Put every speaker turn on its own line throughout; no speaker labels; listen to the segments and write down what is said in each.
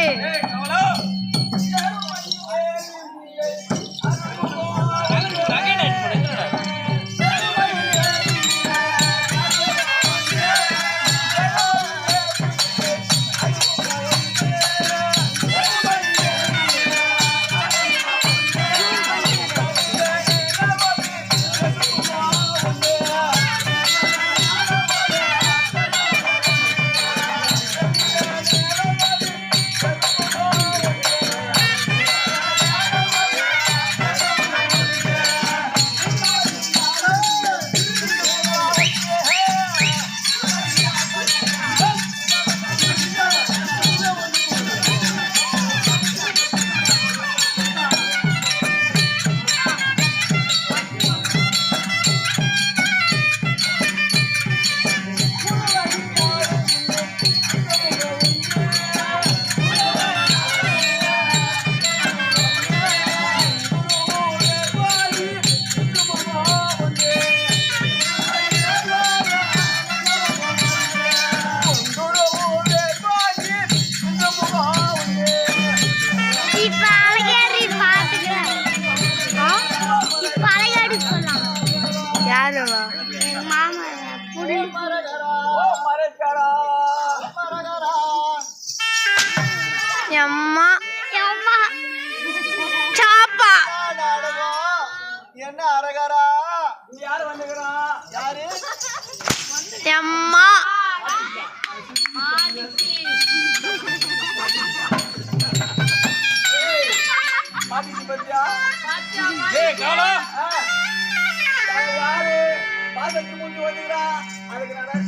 ¡Eh!
என்ன அரகரா? யாரு வந்துக்கிறா யாரு?
எம்மா.
பாட்டிக்கு பத்தியா? ஏய் காலா. யாரு? பாசத்துக்கு முந்தி வந்துக்கிறா அதுக்கு நான்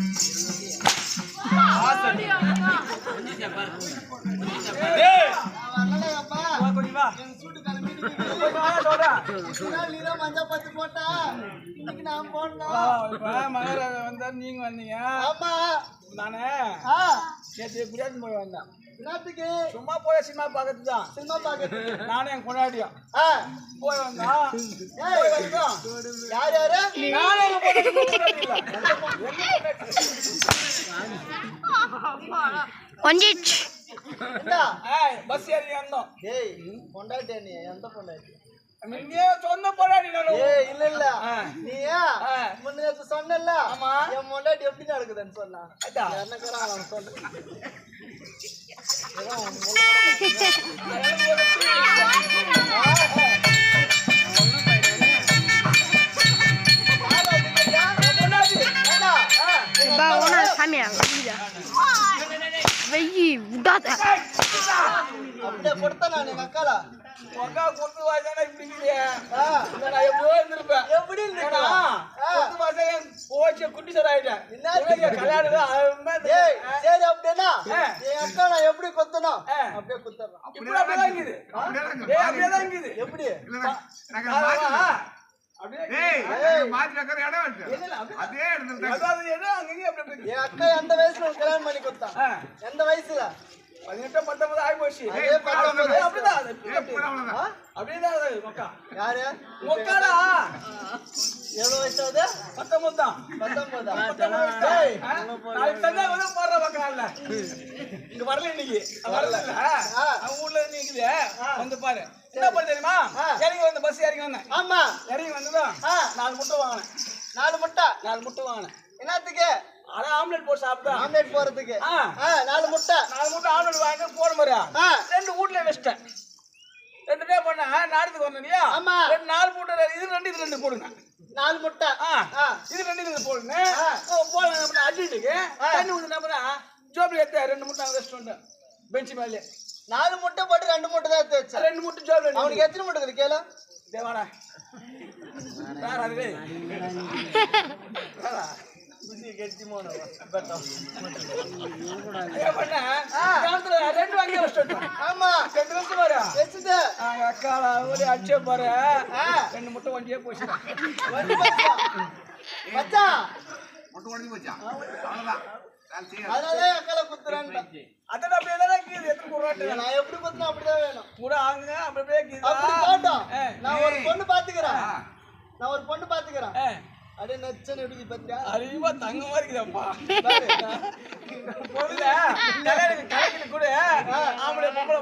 நீங்க வந்தீங்க.
ஆமா.
நானே
ஆ.
நேற்று குடியாத்து போய் வந்தேன். சும்மா போய் சினிமா பார்க்கறது தான்.
சினிமா பாக்குறது
நானும் என் கொண்டாடியும். போய் வந்தா போய் வந்தோம்.
யார் யாரு?
நானும் பஸ் ஏறி வந்தோம்.
ஏய் பொண்டாட்டி நீ எந்த பொண்டாட்டி?
முன்னே சொந்த நானு.
ஏய் இல்ல இல்ல
ஆ.
நீ
ஆ.
முன்ன சொன்னல
ஆமா.
என் பொண்டாட்டி எப்படி நடக்குதுன்னு சொன்னா
அதான்.
என்னக்கறா அவன் சொன்ன
பா உன சாமியா வெயி விடாத
அப்படியே கொடுத்த நான் எங்க அக்கால
உக்கா கொடுத்து வாய்தானே இப்படி இருக்கிறியே.
ஆ.
இல்ல, நான் எப்படியோ இருந்திருப்பேன்.
எப்படி
போச்சு, குட்டி சார் ஆயிட்டேன்.
என்ன
கல்யாணம்
சரி அப்படின்னா. என் அக்கா நான் எப்படி குத்தணும்?
ஆ.
அப்படியே குத்துறேன்.
இப்படி அப்படியே தான் இருக்குது. அப்படியே தான் இருக்குது.
எப்படி? எந்த வயசுல கல்யாணம் பண்ணி கொடுத்தா?
ஆ,
எந்த வயசுல
பதினெட்டு, பத்தொன்பது ஆகி போச்சு.
அதே பத்தொன்பது.
ஏய், அப்படிதான் அது, அப்படிதான்.
ஆ?
அப்படிதான் அது, உக்கா.
யாரு
உக்காடா. பத்தொன்பது? தான்.
பத்தொன்பதா
போடுற பக்கம் இல்ல. இங்க வரல இன்னைக்கு. வரல. ஊர்ல நிக்குது வந்து பாரு. என்ன பண்ண தெரியுமா. இறங்கி வந்த பஸ் இறங்கி வந்தேன்.
ஆமா.
இறங்கி வந்ததும். நாலு முட்டை வாங்கினேன்.
நாலு முட்டை?
நாலு முட்டை வாங்கினேன்.
என்னத்துக்கு?
ஆனா ஆம்லெட் போட்டு சாப்பிட்டா
ஆம்லேட் போறதுக்கு நாலு முட்டை.
நாலு முட்டை ஆம்லெட் வாங்கி போட மாதிரியா?
ஆ.
ரெண்டு வீட்ல வச்சிட்டேன். ரெண்டு டே பண்ண நாடத்துக்கு இல்லையா
ஆமா.
ரெண்டு நாலு போட்டு இது ரெண்டு இது ரெண்டு போடுங்க.
நாலு முட்டை.
ஆ
ஆ.
இது ரெண்டு இது போடுங்க.
ஆ.
போடுங்க அடிட்டுக்கு தண்ணி ஊத்துனா ஜோப்ல எடுத்து ரெண்டு முட்டை வந்தேன் பெஞ்சு மேலே.
நாலு முட்டை போட்டு ரெண்டு முட்டை தான் எடுத்து வச்சேன்.
ரெண்டு முட்டை ஜோப்ல
அவனுக்கு எத்தனை முட்டை இருக்குது கேளு.
தேவாடா யார் அது வச்சுட்டு வந்தேன்.
ஆமா.
ரெண்டு நிமிஷம் பாரு.
வச்சுட்டு
அங்க அக்கால ஒரு அடிச்சே பாரு.
ஆ.
ரெண்டு முட்டை வண்டியே போச்சு.
வந்து வச்சா மச்சான் அதனால அக்கால
அதான் அப்படியே தான் இருக்குது எத்தனை குறாட்டு
நான் எப்படி குத்துனா அப்படிதான் வேணும்.
கூட ஆகுங்க அப்படி அப்படியே
அப்படி
இருக்குது
போட்டோம்.
ஆ.
நான் ஒரு பொண்ணு பாத்துக்கிறேன். நான் ஒரு பொண்ணு பாத்துக்கிறேன்.
ஆ.
அப்படியே நச்சன்னு எப்படி பத்தியா?
அறிவா தங்க மாதிரி இருக்குதப்பா. பொருள கலைக்கு கூட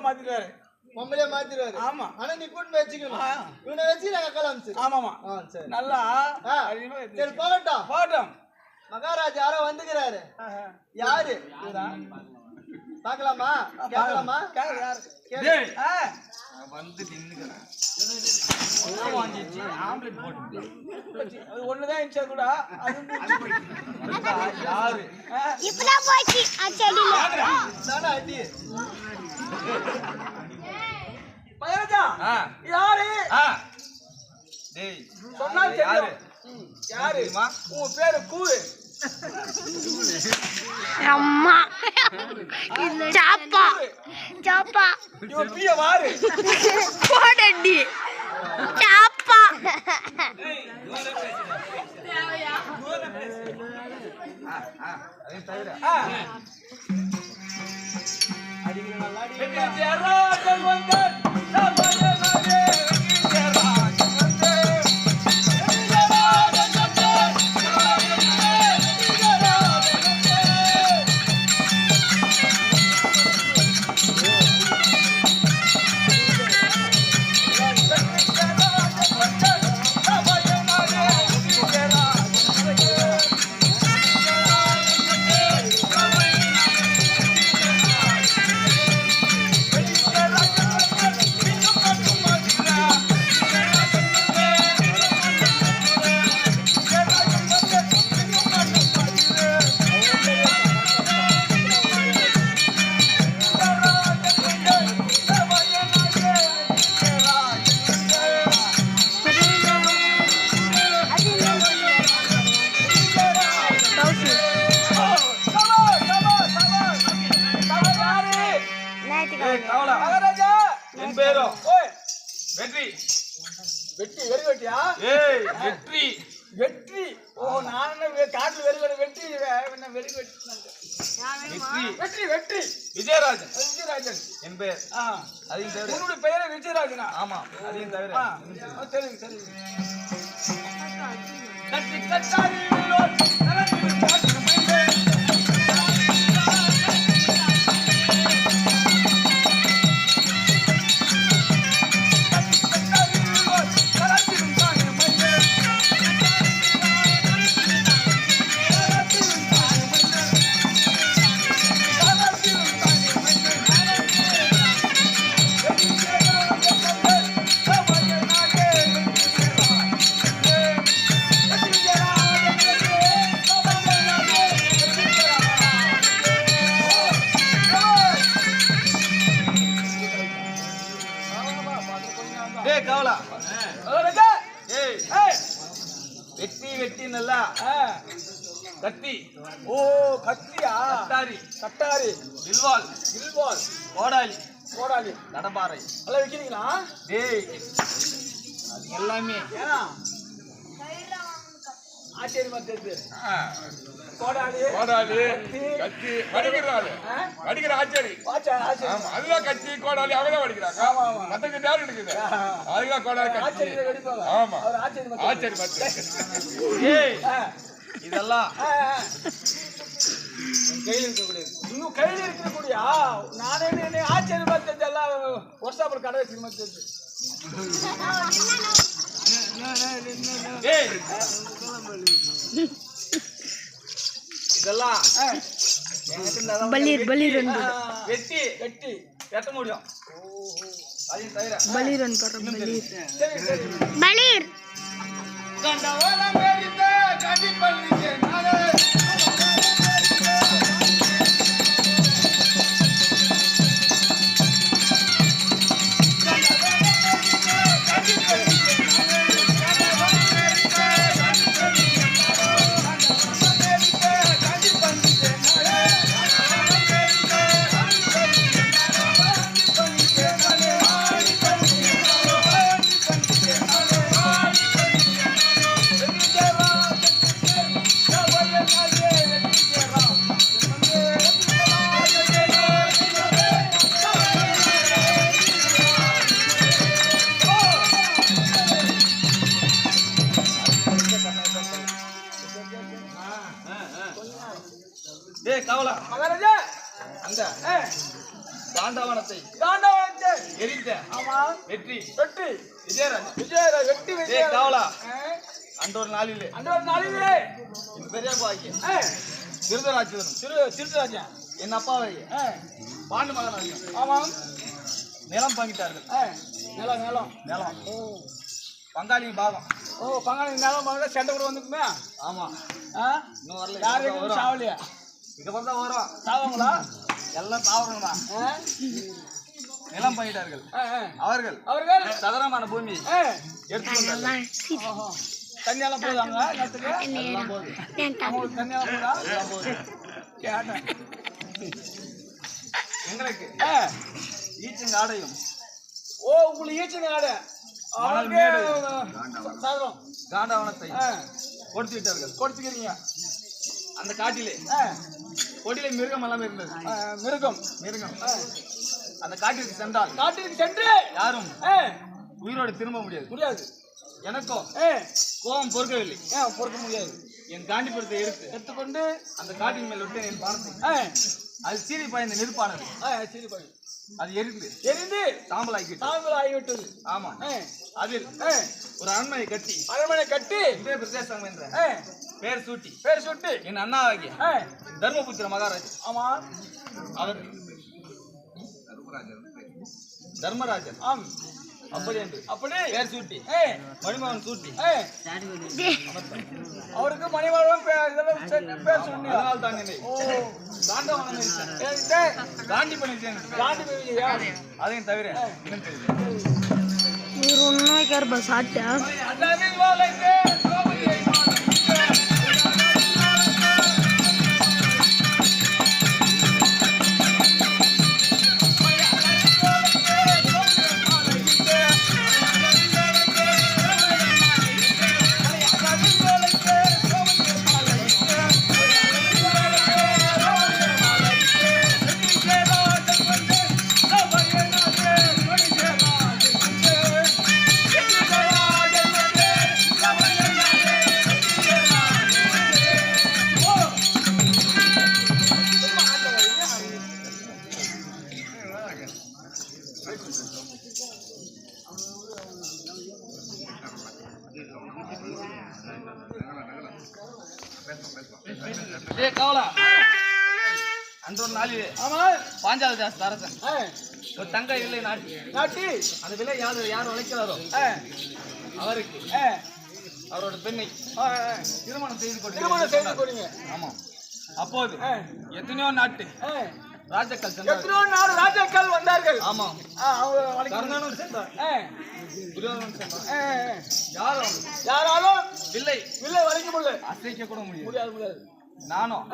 மாத்திட்டாரு
பொம்பளையா மாத்திடுவாரு.
ஆமா.
ஆனா நீ கூட்டு வச்சுக்கணும். இவனை வச்சு நாங்க கலாமிச்சு
ஆமாமா.
சரி.
நல்லா
சரி. போகட்டும்.
போகட்டும்.
மகாராஜா யாரோ வந்துக்கிறாரு. யாரு? பார்க்கலாமா கேட்கலாமா
யாரு, யாரு?
கேளு.
டேய், ஆ. வந்து நின்னுக்கிறேன். ஆம்லெட் போட்டு. ஒண்ணுதான் இருந்துச்சா கூட, அது யாரு?
இப்பதான் போச்சு
அடி
ஆ,
யாரு?
ஆ. டேய்,
சொன்னா
யாரு?
தெரியும். ம், யாரு?
தெரியுமா?
உன் பேரு கூறு.
அம்மா சாப்பா
சாப்பா
பிய வாரு.
போடண்டி. சாப்பா
ஆ, அதையும் வெற்றி வெற்றி. விஜயராஜன்.
விஜயராஜன்.
என்
ஆ.
அதையும் தவிர
உன்னுடைய பெயரே விஜயராஜனா?
ஆமா அதையும் தவிர
தெரியுது தெரியுது. கட்டி கட்டாரி
கோடாலி கடப்பாறை
எல்லாம் விற்கிறீங்களா
டேய். அது எல்லாமே.
ஏன்னா ஆச்சரியமா தெரியுது கோடாலி
கோடாலி
கத்தி,
வடிக்கிறாரு? வடிக்கிற ஆச்சாரி.
ஆச்சா ஆச்சரியம்
ஆமா அதுதான் கத்தி கோடாலி அவதான் வடிக்கிறாங்க. மத்தவங்க நேரம் இருக்குது அதுதான் கோடாலி கத்தி. ஆமா.
ஆச்சரியமா
ஆச்சாரி பார்த்து
ஏய்.
ஆ,
இதெல்லாம் கையில் இருக்கக்கூடியது
இன்னும் கையில் இருக்கக்கூடியா நானே என்ன ஆச்சரியமா எல்லாம் ஒர்க்ஷாப்பில் கடை வச்சுக்கமா தெரிஞ்சு
இதெல்லாம்
பலீர் பலீர்
வெட்டி
வெட்டி.
வெட்ட முடியும்.
பலீர்
பலீர்.
கண்டவனம் வெடித்த கண்டிப்பள்ளிக்கு நாளே
அந்த
தாண்டவத்தை வச்சு
எரித்த
ஆமா.
வெற்றி.
வெட்டி
விஜயராஜ்.
விஜயராஜ் வெட்டி
டேய்
விஜயராஜ்.
காவலா. அன்ற ஒரு நாளிலே.
அந்த ஒரு நாளிலே
இந்த பெரியப்பாய்க்கு
ஆ,
விருதராட்சியரும்
திரு திருத்தராஜன்
என் அப்பாவை பாண்டு மகனாக
ஆமாம்
நிலம் பங்கிட்டார்கள்
நிலம் நிலம்.
நிலம்.
ஓ.
பங்காளியின் பாகம்.
ஓ பங்காளி நிலம் வாங்க சண்டை கூட வந்துக்குமே?
ஆமா.
ஆ?
இன்னும் வரல.
யாரு
இதுக்கப்புறம்
எதுவும்
வரும்.
சாவலியா?
இதுக்கப்புறம் தான் வரும்.
சாவாங்களா?
எல்லாம்
ஆ?
நிலம்
ஆ.
அவர்கள்.
அவர்கள்?
சதுரமான பூமி.
ஆ,
எடுத்துக்கொண்டார்கள்.
தண்ணியெல்லாம் போதாங்க நேரத்துக்கு
எல்லாம் போகுது.
அவங்களுக்கு தண்ணியெல்லாம் போதா
எல்லாம் போகுது.
கேட்டேன்.
எங்களுக்கு
ஆ,
ஈச்சங்காடையும்
ஓ உங்களுக்கு ஈச்சங்க ஆடு. சாதனம்
காண்டாவனத்தை
ஆ,
கொடுத்து விட்டார்கள்
கொடுத்துக்கிறீங்க.
அந்த காட்டிலே.
ஆ,
கொடியிலே மிருகம் எல்லாம் இருந்தது.
மிருகம்.
மிருகம்.
ஆ,
அந்த காட்டிற்கு சென்றால்
காட்டுக்கு சென்று
யாரும் உயிரோடு திரும்ப முடியாது.
முடியாது.
எனக்கோ
ஏ
கோபம் பொறுக்கவில்லை.
பொறுக்க முடியாது.
என் காண்டிபுரத்தை எடுத்து
எடுத்துக்கொண்டு
அந்த காட்டின் மேல் விட்டு என் பானத்தை அது சீறி பாய்ந்த நெருப்பானது.
சரி பண்ணு
அது எரிந்து.
எரிந்து
சாம்பலாக்கிட்டு
தாங்கள் ஆகிவிட்டது
ஆமா அதில் ஒரு அரண்மனை கட்டி
அரண்மனை கட்டி
இதே பிரதேசம் என்ற
ஆ,
பெயர் சூட்டி
பேர் சுட்டு
என் அண்ணாவாகிய
ஆ,
தர்மபுத்திர மகாராஜ்
ஆமா.
அவர் தர்மராஜன்
ஆம்.
அப்படி என்று
அப்படி
பேர் சூட்டி. மணிமகன்
அவருக்கு மணிமகன் பேர் சூட்டி
அதனால் தான் தாண்டி பண்ணிட்டேன்
தாண்டி பண்ணியா
அதையும் தவிர இன்னும் தெரியும் ஒரு
ஒன்றாக்கார்
பஸ் ஆட்டா அரசன்
ஆ,
ஒரு தங்க இல்லை நாட்டி.
நாட்டி.
அந்த விலை யார் யார் உழைக்கிறாரோ? அவருக்கு. அவரோட பெண்ணை. திருமணம் செய்து கொண்டு
திருமணம் செய்து கொடுங்க
ஆமா. அப்போது எத்தனையோ நாட்டு. ராஜாக்கள்
எத்தனையோ நாடு ராஜாக்கள் வந்தார்கள்.
ஆமா. கர்ணனும் சென்றார்.
ஆ,
துரியோதனும் சென்றார். யாரும்
யாராலும்
வில்லை.
வில்லை வளைக்க முடியல
அசைக்க கூட முடியாது
முடியாது.
நானும்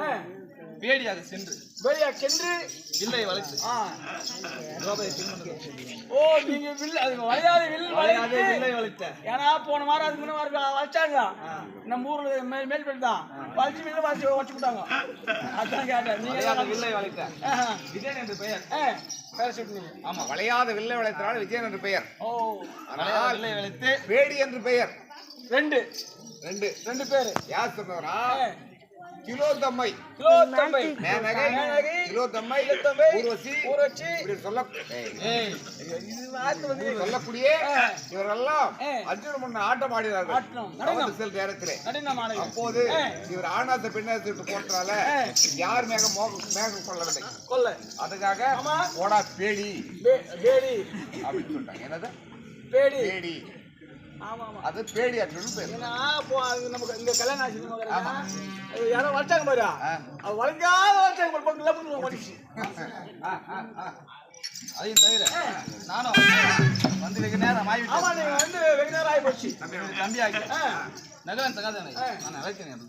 ஆ,
பேடியாக சென்று.
வெளியா சென்று
வில்லை வளைத்து.
ஓ நீங்க வில் அது வளையாத வில்
வளையாதே வில்லை வளைத்த.
ஏன்னா போன வாரம் அதுக்கு முன்ன வாரம் வச்சாங்க. நம்ம ஊர்ல மேல் மேல்பேட் தான். வளைச்சு வில்ல வளைச்சு வச்சு விட்டாங்க அதான் கேட்டேன். நீங்க
வில்லை வளைத்த. விஜயன் என்று பெயர்.
பேர சொன்னீங்க
ஆமா வளையாத வில்லை வளைத்தனால் விஜயன் என்று பெயர்.
ஓ.
வளையாத வில்லை வளைத்து.
பேடி என்று பெயர்.
ரெண்டு.
ரெண்டு.
ரெண்டு பேரு.
யார் சொன்னவரா?
ஆ,
கிலோ தம்மை
கிலோ தம்பை
மேனகை.
மேனகை,
கிலோ தம்மை
தம்பை,
ஊர்வசி.
ஊரட்சி
இப்படி சொல்ல ஏய்,
ஏய்.
இது வார்த்தை வந்து
சொல்லக்கூடிய இவரெல்லாம். அர்ஜுன முன்ன ஆட்டம் ஆடினார்கள்.
ஆட்டம்,
செல் நேரத்திலே. அப்போது. இவர் ஆணாத்த பெண்ணாத்த விட்டு போட்டனால
ஆ.
யார் மேக மோக மேகம் கொள்ளவில்லை.
கொல்ல.
அதுக்காக
ஆமா.
போடா. பேடி. அப்படின்னு சொல்லிட்டாங்க. என்னது?
பேடி.
பேடி. அது பேடி அப்படின்னு பேர்.
நமக்கு இங்க கல்யாணம் ஆச்சு யாரோ வளைச்சாங்க பாரு. அது வளைஞ்சாத வளைச்சாங்க பாரு பக்கம் ஓடிச்சு.
அதையும் தவிர நானும் வந்து வெகு நேரம்
ஆமா நீங்க வந்து வெகு நேரம் ஆகி போச்சு.
தம்பி ஆகி. நகரன் தகாதனை. நான் என்று